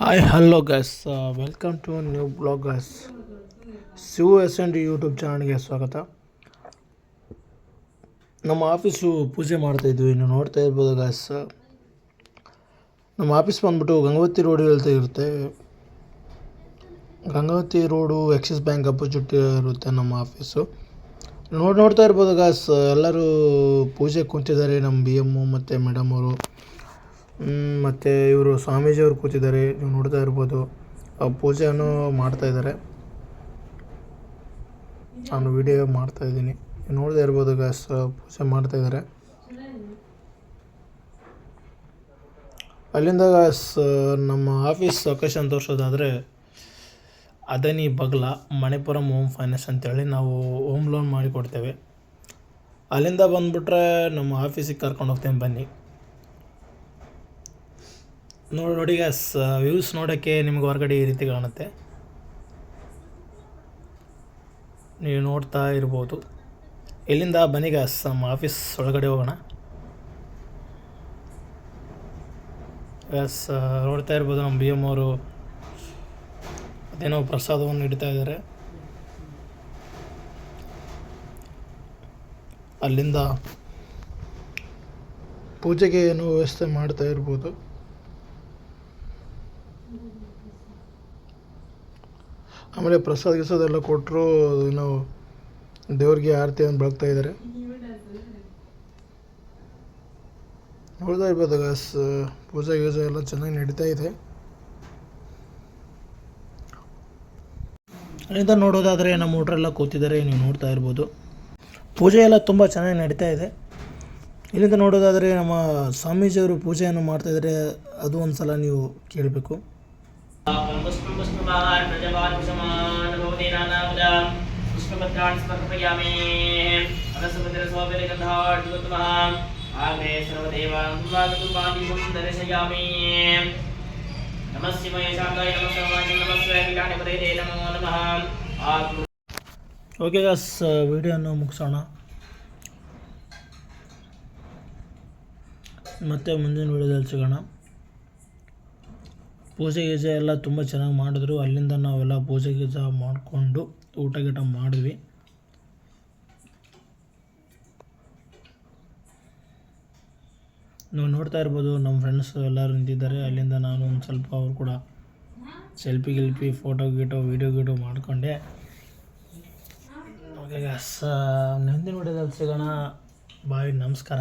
Hi hello guys welcome to new bloggers Shiva S N D YouTube ಚಾನಲ್ಗೆ ಸ್ವಾಗತ. ನಮ್ಮ office ಪೂಜೆ ಮಾಡ್ತಾಯಿದ್ವಿ ನೀವು ನೋಡ್ತಾ ಇರ್ಬೋದು ಗಸ್ ನಮ್ಮ ಆಫೀಸ್ ಬಂದ್ಬಿಟ್ಟು ಗಂಗಾವತಿ ರೋಡ್ ಹೇಳ್ತಾ ಇರುತ್ತೆ. Gangavathi road Axis bank opposite ಇರುತ್ತೆ ನಮ್ಮ ಆಫೀಸು ನೋಡಿ, ನೋಡ್ತಾ ಇರ್ಬೋದು ಗೈಸ್ ಎಲ್ಲರೂ ಪೂಜೆ ಕುಂತಿದ್ದಾರೆ, ನಮ್ಮ ಬಿ ಎಮ್ಮು ಮತ್ತು ಮೇಡಮ್ ಅವರು. ಮತ್ತು ಇವರು ಸ್ವಾಮೀಜಿಯವರು ಕೂತಿದ್ದಾರೆ, ನೀವು ನೋಡ್ತಾ ಇರ್ಬೋದು. ಪೂಜೆಯನ್ನು ಮಾಡ್ತಾ ಇದ್ದಾರೆ. ನಾನು ವಿಡಿಯೋ ಮಾಡ್ತಾ ಇದ್ದೀನಿ. ನೋಡ್ತಾ ಇರ್ಬೋದು ಗ್ಯಾಸ್ ಪೂಜೆ ಮಾಡ್ತಾ ಇದ್ದಾರೆ. ಅಲ್ಲಿಂದ ಗ್ಯಾಸ್ ನಮ್ಮ ಆಫೀಸ್ ಲೊಕೇಶನ್ ತೋರಿಸೋದಾದರೆ ಅದನಿ ಬಗ್ಲ ಮಣಿಪುರಂ ಹೋಮ್ ಫೈನಾನ್ಸ್ ಅಂತೇಳಿ ನಾವು ಹೋಮ್ ಲೋನ್ ಮಾಡಿಕೊಡ್ತೇವೆ. ಅಲ್ಲಿಂದ ಬಂದುಬಿಟ್ರೆ ನಮ್ಮ ಆಫೀಸಿಗೆ ಕರ್ಕೊಂಡು ಹೋಗ್ತೇನೆ ಬನ್ನಿ. ನೋಡಿ ನೋಡಿ ಗ್ಯಾಸ್ ವ್ಯೂಸ್ ನೋಡೋಕ್ಕೆ ನಿಮ್ಗೆ ಹೊರಗಡೆ ಈ ರೀತಿ ಕಾಣುತ್ತೆ. ನೀವು ನೋಡ್ತಾ ಇರ್ಬೋದು. ಇಲ್ಲಿಂದ ಬನ್ನಿ ಗ್ಯಾಸ್ ನಮ್ಮ ಆಫೀಸ್ ಒಳಗಡೆ ಹೋಗೋಣ. ಗ್ಯಾಸ್ ನೋಡ್ತಾ ಇರ್ಬೋದು ನಮ್ಮ ಬಿ ಎಂ ಅವರು ಅದೇನೋ ಪ್ರಸಾದವನ್ನು ಇಡ್ತಾ ಇದ್ದಾರೆ. ಅಲ್ಲಿಂದ ಪೂಜೆಗೆ ಏನು ವ್ಯವಸ್ಥೆ ಮಾಡ್ತಾ ಇರ್ಬೋದು. ಆಮೇಲೆ ಪ್ರಸಾದ ಗಿಸಾದ ಎಲ್ಲ ಕೊಟ್ಟರು ಏನು ದೇವ್ರಿಗೆ ಆರತಿಯನ್ನು ಬೆಳಗ್ತಾ ಇದ್ದಾರೆ. ನೋಡ್ತಾ ಇರ್ಬೋದು ಗಾಸ್ ಪೂಜೆ ಗೀಜೆ ಎಲ್ಲ ಚೆನ್ನಾಗಿ ನಡೀತಾ ಇದೆ. ಅಲ್ಲಿಂದ ನೋಡೋದಾದರೆ ನಮ್ಮ ಹುಡ್ರೆಲ್ಲ ಕೂತಿದ್ದಾರೆ, ನೀವು ನೋಡ್ತಾ ಇರ್ಬೋದು. ಪೂಜೆ ಎಲ್ಲ ತುಂಬ ಚೆನ್ನಾಗಿ ನಡೀತಾ ಇದೆ. ಇಲ್ಲಿಂದ ನೋಡೋದಾದರೆ ನಮ್ಮ ಸ್ವಾಮೀಜಿಯವರು ಪೂಜೆಯನ್ನು ಮಾಡ್ತಾಯಿದ್ದಾರೆ ಅದು ಒಂದು ಸಲ ನೀವು ಕೇಳಬೇಕು. पुष्पं पुष्पवान् प्रजवान् भवति नानाविधा पुष्पपत्राणि समर्पयामि अनसुभद्रस्वाभिगन्धाड्युत्तमः आग्ने सर्वदेवानुवादुपादिपुं दर्शयामि नमः शिवाय शाकाय नमः सर्वाय नमः स्वयं नमो नमः आत्म ಓಕೆ ಗಾಸ್ ವಿಡಿಯೋನ ಮುಗಿಸೋಣ ಮತ್ತೆ ಮುಂದಿನ ವಿಡಿಯೋದಲ್ಲಿ ಸಿಗೋಣ ಪೂಜೆ ಗೀಜೆ ಎಲ್ಲ ತುಂಬ ಚೆನ್ನಾಗಿ ಮಾಡಿದ್ರು. ಅಲ್ಲಿಂದ ನಾವೆಲ್ಲ ಪೂಜೆ ಗೀಜ ಮಾಡಿಕೊಂಡು ಊಟ ಗೀಟ ಮಾಡಿದ್ವಿ. ನೀವು ನೋಡ್ತಾ ಇರ್ಬೋದು ನಮ್ಮ ಫ್ರೆಂಡ್ಸ್ ಎಲ್ಲರೂ ನಿಂತಿದ್ದಾರೆ. ಅಲ್ಲಿಂದ ನಾನು ಒಂದು ಸ್ವಲ್ಪ ಅವರು ಕೂಡ ಸೆಲ್ಫಿ ಗಿಲ್ಫಿ ಫೋಟೋ ಗೀಟೋ ವೀಡಿಯೋ ಗೀಟೋ ಮಾಡಿಕೊಂಡೆ. ಓಕೆ ನಂದಿನ ವಿಡಿಯೋದಲ್ಲಿ ಸಿಗೋಣ ಬಾಯ್, ನಮಸ್ಕಾರ.